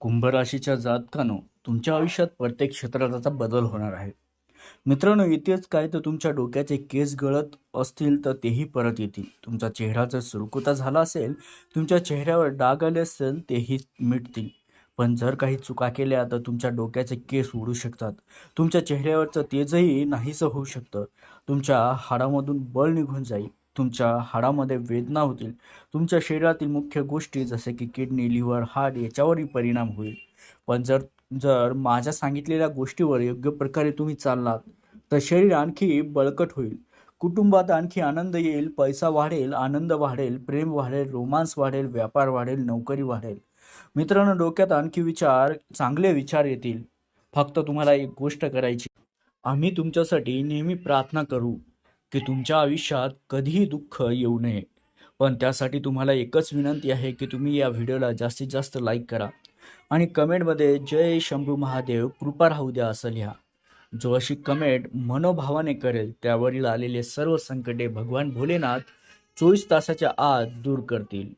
कुंभराशीच्या जातकानो तुमच्या आयुष्यात प्रत्येक क्षेत्रात आता बदल होणार आहे. मित्रांनो इथेच काय तर तुमच्या डोक्याचे केस गळत असतील तर तेही परत येतील. तुमचा चेहरा जर सुरकुता झाला असेल तुमच्या चेहऱ्यावर डाग आले असेल तेही मिटतील. पण जर काही चुका केल्या तर तुमच्या डोक्याचे केस उडू शकतात. तुमच्या चेहऱ्यावरचं तेजही नाहीसं होऊ शकतं. तुमच्या हाडामधून बळ निघून जाईल. तुमच्या हाडामध्ये वेदना होतील. तुमच्या शरीरातील मुख्य गोष्टी जसे की किडनी लिव्हर हार्ट याच्यावरही परिणाम होईल. पण जर जर माझ्या सांगितलेल्या गोष्टीवर योग्य प्रकारे तुम्ही चाललात तर शरीर आणखी बळकट होईल. कुटुंबात आणखी आनंद येईल पैसा वाढेल आनंद वाढेल प्रेम वाढेल रोमांस वाढेल व्यापार वाढेल नोकरी वाढेल. मित्रांनो डोक्यात आणखी विचार चांगले विचार येतील. फक्त तुम्हाला एक गोष्ट करायची आम्ही तुमच्यासाठी नेहमी प्रार्थना करू. की तुमच्या आयुष्यात कधीही दुःख येऊ नये. पण त्यासाठी तुम्हाला एकच विनंती आहे की तुम्ही या व्हिडिओला जास्तीत जास्त लाईक करा आणि कमेंटमध्ये जय शंभू महादेव कृपा राहू द्या असं लिहा. जो अशी कमेंट मनोभावाने करेल त्यावरील आलेले सर्व संकटे भगवान भोलेनाथ चोवीस तासाच्या आत दूर करतील.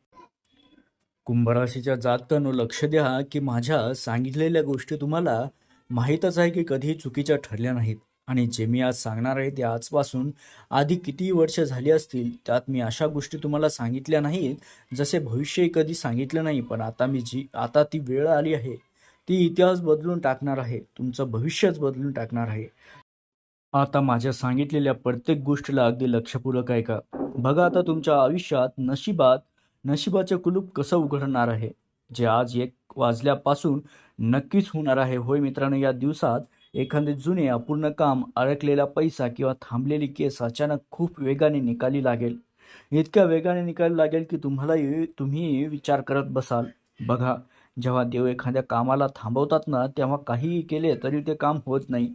कुंभराशीच्या जातकांनो लक्ष द्या की माझ्या सांगितलेल्या गोष्टी तुम्हाला माहीतच आहे की कधीही चुकीच्या ठरल्या नाहीत. आणि जे मी आज सांगणार आहे ते आजपासून आधी किती वर्ष झाली असतील त्यात मी अशा गोष्टी तुम्हाला सांगितल्या नाहीत जसे भविष्यही कधी सांगितलं नाही पण आता मी जी आता ती वेळ आली आहे ती इतिहास बदलून टाकणार आहे तुमचं भविष्यच बदलून टाकणार आहे. आता माझ्या सांगितलेल्या प्रत्येक गोष्टीला अगदी लक्षपूर्वक का बघा आता तुमच्या आयुष्यात नशिबात नशिबाचे कुलूप कसं उघडणार आहे? जे आज एक वाजल्यापासून नक्कीच होणार आहे. होय मित्रांनो या दिवसात एखादे जुने अपूर्ण काम अडकलेला पैसा किंवा थांबलेली केस अचानक खूप वेगाने निकाली लागेल. इतक्या वेगाने निकाली लागेल की तुम्हाला तुम्ही विचार करत बसाल. बघा जेव्हा देव एखाद्या कामाला थांबवतात ना तेव्हा काहीही केले तरी ते काम होत नाही.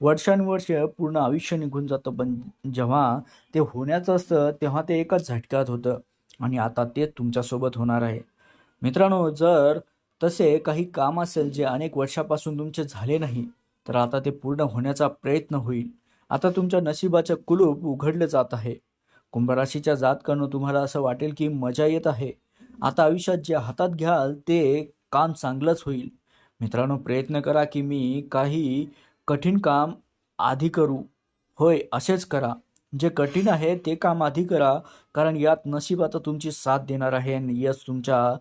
वर्षानुवर्ष पूर्ण आयुष्य निघून जातं पण जेव्हा ते होण्याचं असतं तेव्हा ते एकाच झटक्यात होतं. आणि आता ते तुमच्यासोबत होणार आहे. मित्रांनो जर तसे काही काम असेल जे अनेक वर्षापासून तुमचे झाले नाही तर आता ते पूर्ण होण्याचा प्रयत्न होईल. आता तुमच्या नशिबाचं कुलूप उघडलं जात आहे. कुंभराशीच्या जातकानं तुम्हाला असं वाटेल की मजा येत आहे. आता आयुष्यात जे हातात घ्याल ते काम चांगलंच होईल. मित्रांनो प्रयत्न करा की मी काही कठीण काम आधी करू. होय असेच करा. जे कठीण आहे ते काम आधी करा कारण यात नशीब आता तुमची साथ देणार आहे आणि यश तुमच्या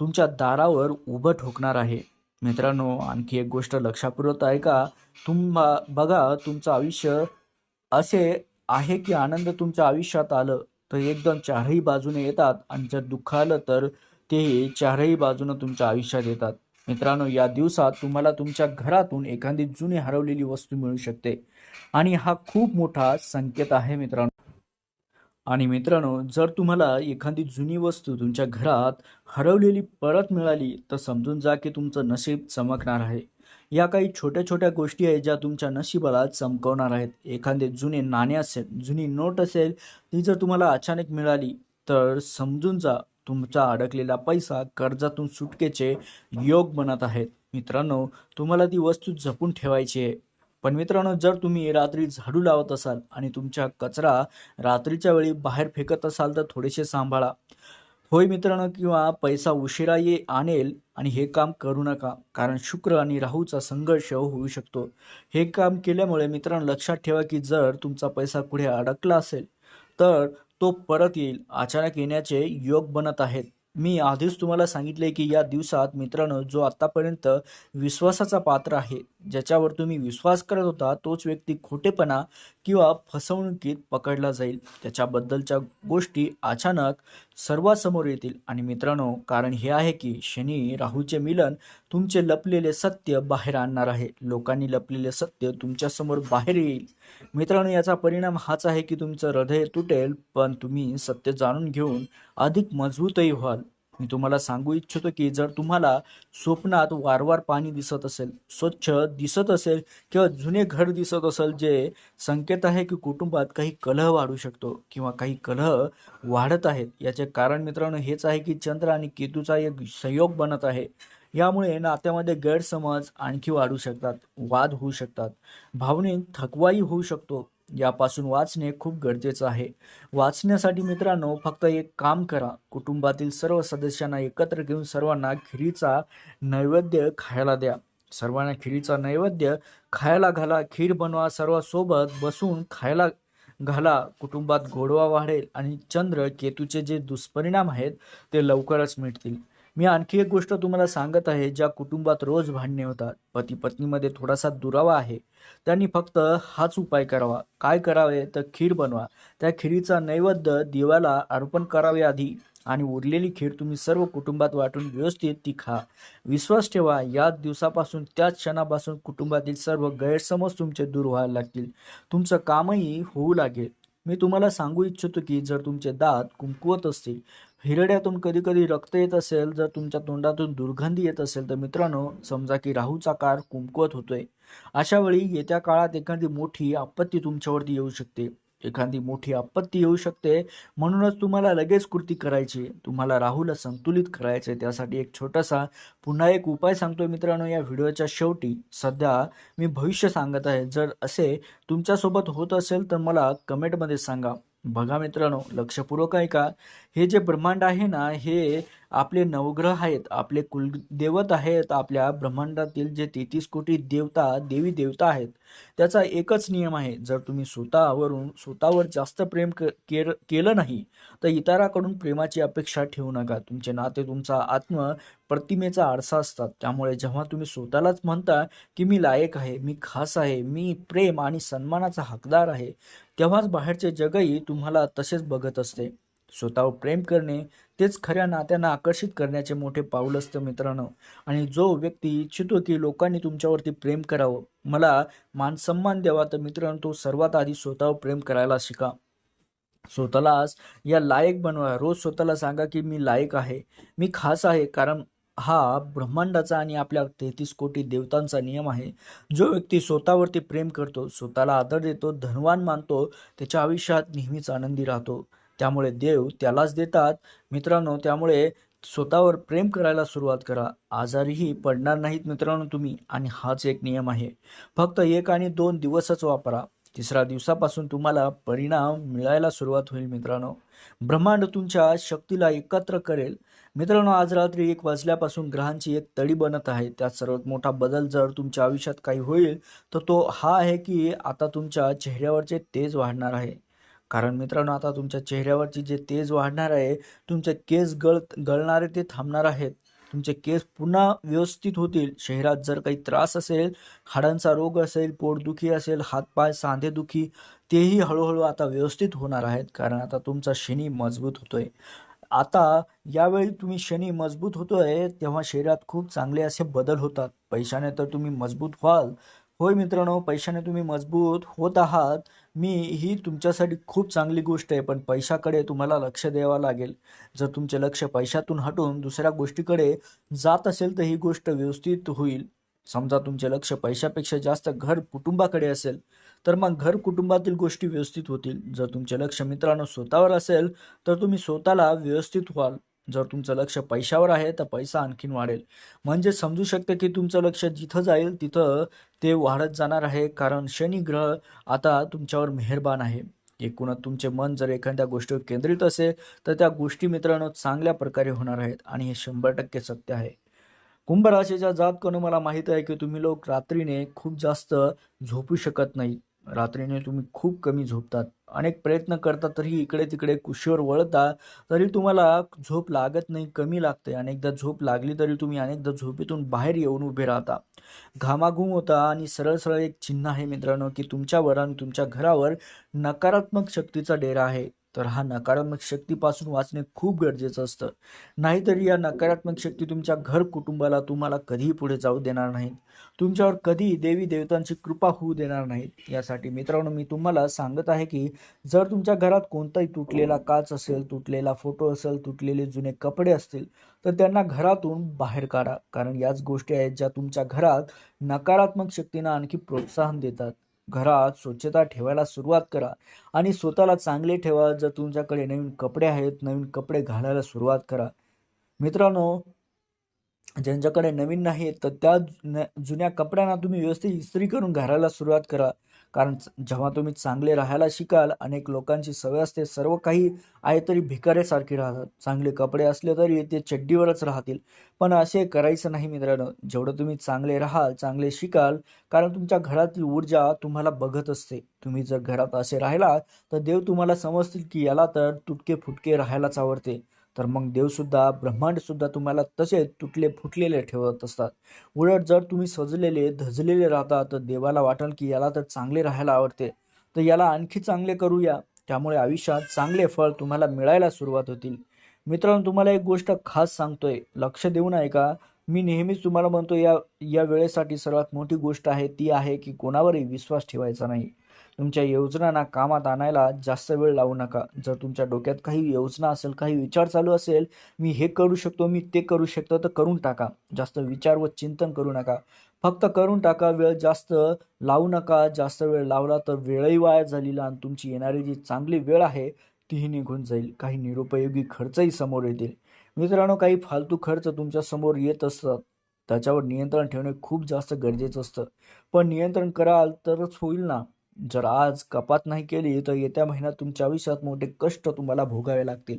तुमच्या दारावर उभं ठोकणार आहे. मित्रांनो आणखी एक गोष्ट लक्षापूर्वक आहे का तुम बघा तुमचं आयुष्य असे आहे की आनंद तुमच्या आयुष्यात आलं तर एकदम चारही बाजूने येतात आणि जर दुःख आलं तर तेही चारही बाजूनं तुमच्या आयुष्यात येतात. मित्रांनो या दिवसात तुम्हाला तुमच्या घरातून एखादी जुनी हरवलेली वस्तू मिळू शकते. आणि हा खूप मोठा संकेत आहे मित्रांनो. आणि मित्रांनो जर तुम्हाला एखादी जुनी वस्तू तुमच्या घरात हरवलेली परत मिळाली तर समजून जा की तुमचं नशीब चमकणार आहे. या काही छोट्या छोट्या गोष्टी आहेत ज्या तुमच्या नशिबाला चमकवणार आहेत. एखादे जुने नाणे असेल जुनी नोट असेल ती जर तुम्हाला अचानक मिळाली तर समजून जा तुमचा अडकलेला पैसा कर्जातून सुटकेचे योग बनत आहेत. मित्रांनो तुम्हाला ती वस्तू जपून ठेवायची आहे. पण मित्रांनो जर तुम्ही रात्री झाडू लावत असाल आणि तुमच्या कचरा रात्रीच्या वेळी बाहेर फेकत असाल तर थोडेसे सांभाळा. होय मित्रांनो किंवा पैसा उशिरा ये आणेल आणि हे काम करू नका कारण शुक्र आणि राहूचा संघर्ष होऊ शकतो. हे काम केल्यामुळे मित्रांनो लक्षात ठेवा की जर तुमचा पैसा कुठे अडकला असेल तर तो परत येईल. अचानक येण्याचे योग बनत आहेत. मी आधीच तुम्हाला सांगितले की या दिवसात मित्रांनो जो आत्तापर्यंत विश्वासाचा पात्र आहे ज्याच्यावर तुम्ही विश्वास करत होता तोच व्यक्ती खोटेपणा किंवा फसवणुकीत पकडला जाईल. त्याच्याबद्दलच्या गोष्टी अचानक सर्वांसमोर येतील. आणि मित्रांनो कारण हे आहे की शनी राहूचे मिलन तुमचे लपलेले सत्य बाहेर आणणार आहे. लोकांनी लपलेले सत्य तुमच्यासमोर बाहेर येईल. मित्रांनो याचा परिणाम हाच आहे की तुमचं हृदय तुटेल पण तुम्ही सत्य जाणून घेऊन अधिक मजबूतही व्हाल. मी तुम्हाला सांगू इच्छितो की जर तुम्हाला स्वप्नात वारंवार पाणी दिसत असेल स्वच्छ दिसत असेल किंवा जुने घर दिसत असेल जे संकेत आहे की कुटुंबात काही कलह वाढू शकतो किंवा काही कलह वाढत आहेत. याचे कारण मित्रांनो हेच आहे की चंद्र आणि केतूचा एक संयोग बनत आहे. यामुळे नात्यामध्ये गैरसमज आणखी वाढू शकतात वाद होऊ शकतात. भावनिक थकवाही होऊ शकतो. यापासून वाचणे खूप गरजेचं आहे. वाचण्यासाठी मित्रांनो फक्त एक काम करा. कुटुंबातील सर्व सदस्यांना एकत्र घेऊन सर्वांना खिरीचा नैवेद्य खायला द्या. सर्वांना खिरीचा नैवेद्य खायला घाला. खीर बनवा सर्वांसोबत बसून खायला घाला. कुटुंबात गोडवा वाढेल आणि चंद्र केतूचे जे दुष्परिणाम आहेत ते लवकरच मिटतील. मी आणखी एक गोष्ट तुम्हाला सांगत आहे ज्या कुटुंबात रोज भांडणे होतात. पती पत्नीमध्ये थोडासा दुरावा आहे. त्यांनी फक्त हाच उपाय करावा. काय करावे? तर खीर बनवा. त्या खिरीचा नैवेद्य दिव्याला अर्पण करावे आधी आणि उरलेली खीर तुम्ही सर्व कुटुंबात वाटून व्यवस्थित ती खा. विश्वास ठेवा याच दिवसापासून त्याच क्षणापासून कुटुंबातील सर्व गैरसमज तुमचे दूर व्हायला लागतील. तुमचं कामही होऊ लागेल. मी तुम्हाला सांगू इच्छितो की जर तुमचे दात कुमकुवत असतील हिरड्यातून कधी कधी रक्त येत असेल जर तुमच्या तोंडातून दुर्गंधी येत असेल तर मित्रांनो समजा की राहूचा कार कुमकुवत होतोय. अशा वेळी येत्या काळात एखादी मोठी आपत्ती तुमच्यावरती येऊ शकते. एखादी मोठी आपत्ती येऊ शकते. म्हणूनच तुम्हाला लगेच कृती करायची. तुम्हाला राहूला संतुलित करायचे त्यासाठी एक छोटासा पुन्हा एक उपाय सांगतोय मित्रांनो या व्हिडिओच्या शेवटी. सध्या मी भविष्य सांगत आहे. जर असे तुमच्यासोबत होत असेल तर मला कमेंटमध्ये सांगा. बघा मित्रांनो लक्षपूर्वक ऐका. हे जे ब्रह्मांड आहे ना हे आपले नवग्रह आहेत आपले कुलदेवत आहेत आपल्या ब्रह्मांडातील जे तेहतीस कोटी देवता देवी देवता आहेत त्याचा एकच नियम आहे. जर तुम्ही स्वतःवरून स्वतःवर जास्त प्रेम क केर केलं नाही तर इतराकडून प्रेमाची अपेक्षा ठेवू नका. तुमचे नाते तुमचा आत्म प्रतिमेचा आरसा असतात. त्यामुळे जेव्हा तुम्ही स्वतःलाच म्हणता की मी लायक आहे मी खास आहे मी प्रेम आणि सन्मानाचा हकदार आहे तेव्हाच बाहेरचे जगही तुम्हाला तसेच बघत असते. स्वतःवर प्रेम करणे तेच खऱ्या नात्यांना आकर्षित करण्याचे मोठे पाऊल असतं मित्रांनो. आणि जो व्यक्ती इच्छितो की लोकांनी तुमच्यावरती प्रेम करावं मला मानसन्मान द्यावा तर मित्रांनो तो सर्वात आधी स्वतःवर प्रेम करायला शिका. स्वतःलाच या लायक बनवा. रोज स्वतःला सांगा की मी लायक आहे. मी खास आहे कारण हा ब्रह्मांडाचा आणि आपल्या तेहतीस कोटी देवतांचा नियम आहे. जो व्यक्ती स्वतःवरती प्रेम करतो स्वतःला आदर देतो धनवान मानतो त्याच्या आयुष्यात नेहमीच आनंदी राहतो. त्यामुळे देव त्यालाच देतात. मित्रांनो त्यामुळे स्वतःवर प्रेम करायला सुरुवात करा. आजारीही पडणार नाहीत मित्रांनो तुम्ही आणि हाच एक नियम आहे. फक्त एक आणि दोन दिवसच वापरा. तिसऱ्या दिवसापासून तुम्हाला परिणाम मिळायला सुरुवात होईल मित्रांनो. ब्रह्मांड तुमच्या शक्तीला एकत्र करेल. मित्रांनो आज रात्री एक वाजल्यापासून ग्रहांची एक तडी बनत आहे. त्यात सर्वात मोठा बदल जर तुमच्या आयुष्यात काही होईल तर तो हा आहे की आता तुमच्या चेहऱ्यावरचे तेज वाढणार आहे. कारण मित्रांनो आता तुमच्या चेहऱ्यावरची जे तेज वाढणार आहे तुमचे केस गळ गळणारे ते थांबणार आहेत. तुमचे केस पुन्हा व्यवस्थित होतील. शहरात जर काही त्रास असेल हाडांचा रोग असेल पोटदुखी असेल हातपाय सांधेदुखी तेही हळूहळू आता व्यवस्थित होणार आहेत. कारण आता तुमचा शनी मजबूत होतोय. आता यावेळी तुम्ही शनी मजबूत होतोय तेव्हा शरीरात खूप चांगले असे बदल होतात. पैशाने तर तुम्ही मजबूत व्हाल. होय मित्रांनो पैशाने तुम्ही मजबूत होत आहात. मी ही तुमच्यासाठी खूप चांगली गोष्ट आहे पण पैशाकडे तुम्हाला लक्ष द्यावं लागेल. जर तुमचे लक्ष पैशातून हटून दुसऱ्या गोष्टीकडे जात असेल तर ही गोष्ट व्यवस्थित होईल. समजा तुमचे लक्ष पैशापेक्षा जास्त घर कुटुंबाकडे असेल तर मग घर कुटुंबातील गोष्टी व्यवस्थित होतील. जर तुमचे लक्ष मित्रांनो स्वतःवर असेल तर तुम्ही स्वतःला व्यवस्थित व्हाल. जर तुमचं लक्ष पैशावर आहे तर पैसा आणखीन वाढेल. म्हणजे समजू शकते की तुमचं लक्ष जिथं जाईल तिथं ते वाढत जाणार आहे. कारण शनी ग्रह आता तुमच्यावर मेहरबान आहे. एकूणच तुमचे मन जर एखाद्या गोष्टीवर केंद्रित असेल तर त्या गोष्टी मित्रांनो चांगल्या प्रकारे होणार आहेत. आणि हे शंभर टक्के सत्य आहे. कुंभ राशीच्या जात मला माहीत आहे की तुम्ही लोक रात्रीने खूप जास्त झोपू शकत नाही. रात्रीने तुम्ही खूप कमी झोपतात. अनेक प्रयत्न करता तरीही इकडे तिकडे कुशीवर वळता तरी तुम्हाला झोप लागत नाही कमी लागते. अनेकदा झोप लागली तरी तुम्ही अनेकदा झोपेतून बाहेर येऊन उभे राहता. घामाघूम होता आणि सरळ सरळ एक चिन्ह आहे मित्रांनो की तुमच्यावर आणि तुमच्या घरावर नकारात्मक शक्तीचा डेरा आहे. तर हा नकारात्मक शक्तीपासून वाचणे खूप गरजेचं असतं. नाहीतरी या नकारात्मक शक्ती तुमच्या घर कुटुंबाला तुम्हाला कधीही पुढे जाऊ देणार नाहीत. तुमच्यावर कधी देवी देवतांची कृपा होऊ देणार नाहीत. यासाठी मित्रांनो मी तुम्हाला सांगत आहे की जर तुमच्या घरात कोणताही तुटलेला काच असेल तुटलेला फोटो असेल तुटलेले जुने कपडे असतील तर त्यांना घरातून बाहेर काढा. कारण याच गोष्टी आहेत ज्या तुमच्या घरात नकारात्मक शक्तींना आणखी प्रोत्साहन देतात. घरात स्वच्छता ठेवायला सुरुवात करा आणि स्वतःला चांगले ठेवा. जर तुमच्याकडे नवीन कपडे आहेत नवीन कपडे घालायला सुरुवात करा. मित्रांनो ज्यांच्याकडे नवीन नाही तर त्या जुन्या कपड्यांना तुम्ही व्यवस्थित इस्त्री करून घालायला सुरुवात करा. कारण जेव्हा तुम्ही चांगले राहायला शिकाल अनेक लोकांची सवय असते सर्व काही आहे तरी भिकाऱ्यासारखी राहतात. चांगले कपडे असले तरी ते चड्डीवरच राहतील. पण असे करायचं नाही मित्रांनो. जेवढं तुम्ही चांगले राहाल चांगले शिकाल कारण तुमच्या घरातील ऊर्जा तुम्हाला बघत असते. तुम्ही जर घरात असे राहिला तर देव तुम्हाला समजतील की याला तर तुटके फुटके राहायलाच आवडते. तर मग देवसुद्धा ब्रह्मांडसुद्धा तुम्हाला तसेच तुटले फुटलेले ठेवत असतात. उलट जर तुम्ही सजलेले धजलेले राहता तर देवाला वाटेल की याला तर चांगले राहायला आवडते. तर याला आणखी चांगले करूया. त्यामुळे आयुष्यात चांगले फळ तुम्हाला मिळायला सुरुवात होतील. मित्रांनो तुम्हाला एक गोष्ट खास सांगतोय. लक्ष देऊन ऐका. मी नेहमीच तुम्हाला म्हणतो या या वेळेसाठी सर्वात मोठी गोष्ट आहे ती आहे की कोणावरही विश्वास ठेवायचा नाही. तुमच्या योजनांना कामात आणायला जास्त वेळ लावू नका. जर तुमच्या डोक्यात काही योजना असेल काही विचार चालू असेल मी हे करू शकतो मी ते करू शकतो तर करून टाका. जास्त विचार व चिंतन करू नका. फक्त करून टाका वेळ जास्त लावू नका. जास्त वेळ लावला तर वेळही वाया झालेला आणि तुमची येणारी जी चांगली वेळ आहे तीही निघून जाईल. काही निरुपयोगी खर्चही समोर येतील. मित्रांनो काही फालतू खर्च तुमच्यासमोर येत असतात. त्याच्यावर नियंत्रण ठेवणे खूप जास्त गरजेचं असतं. पण नियंत्रण कराल तरच होईल ना? जर आज कपात नाही केली तर येत्या महिन्यात तुमच्या आयुष्यात मोठे कष्ट तुम्हाला भोगावे लागतील.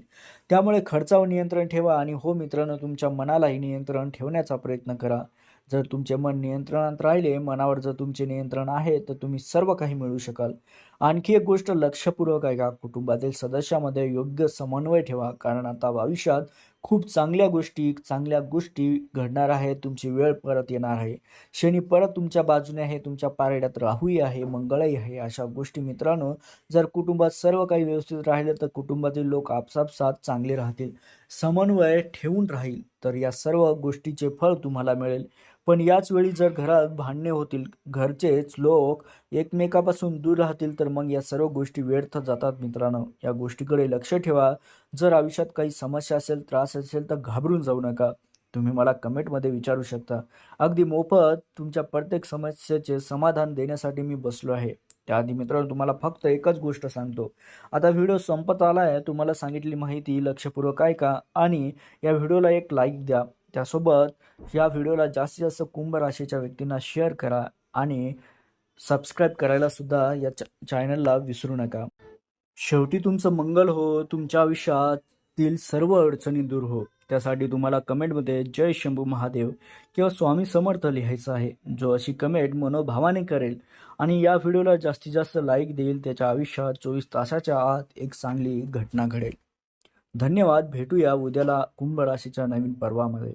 त्यामुळे खर्चावर नियंत्रण ठेवा आणि हो मित्रांनो तुमच्या मनालाही नियंत्रण ठेवण्याचा प्रयत्न करा. जर तुमचे मन नियंत्रणात राहिले मनावर जर तुमचे नियंत्रण आहे तर तुम्ही सर्व काही मिळवू शकाल. आणखी एक गोष्ट लक्षपूर्वक आहे का कुटुंबातील सदस्यामध्ये योग्य समन्वय ठेवा कारण आता आयुष्यात खूप चांगल्या गोष्टी चांगल्या गोष्टी घडणार आहे तुमची वेळ परत येणार आहे. शनी परत तुमच्या बाजूने आहे तुमच्या पारड्यात राहूही आहे मंगळही आहे अशा गोष्टी मित्रांनो जर कुटुंबात सर्व काही व्यवस्थित राहिलं तर कुटुंबातील लोक आपसापसात चांगले राहतील. समन्वय ठेवून राहील तर या सर्व गोष्टीचे फळ तुम्हाला मिळेल. पण याच वेळी जर घरात भांडणे होतील घरचेच लोक एकमेकापासून दूर राहतील तर मग या सर्व गोष्टी व्यर्थ जातात मित्रांनो. या गोष्टीकडे लक्ष ठेवा. जर आयुष्यात काही समस्या असेल त्रास असेल तर घाबरून जाऊ नका. तुम्ही मला कमेंटमध्ये विचारू शकता. अगदी मोफत तुमच्या प्रत्येक समस्येचे समाधान देण्यासाठी मी बसलो आहे. त्याआधी मित्रांनो तुम्हाला फक्त एकच गोष्ट सांगतो. आता व्हिडिओ संपत आला आहे तुम्हाला सांगितली माहिती लक्षपूर्वक ऐका आणि या व्हिडिओला एक लाईक द्या. त्यासोबत या व्हिडिओला जास्तीत जास्त कुंभ राशीच्या व्यक्तींना शेअर करा आणि सबस्क्राईब करायला सुद्धा या च चॅनलला विसरू नका. शेवटी तुमचं मंगल हो तुमच्या आयुष्यातील सर्व अडचणी दूर हो. त्यासाठी तुम्हाला कमेंटमध्ये जय शंभू महादेव किंवा स्वामी समर्थ लिहायचं आहे जो अशी कमेंट मनोभावाने करेल आणि या व्हिडिओला जास्तीत जास्त लाईक देईल. त्याच्या आयुष्यात चोवीस तासाच्या आत एक चांगली घटना घडेल. धन्यवाद. भेटूया उद्याला कुंभ राशीच्या नवीन पर्वामध्ये.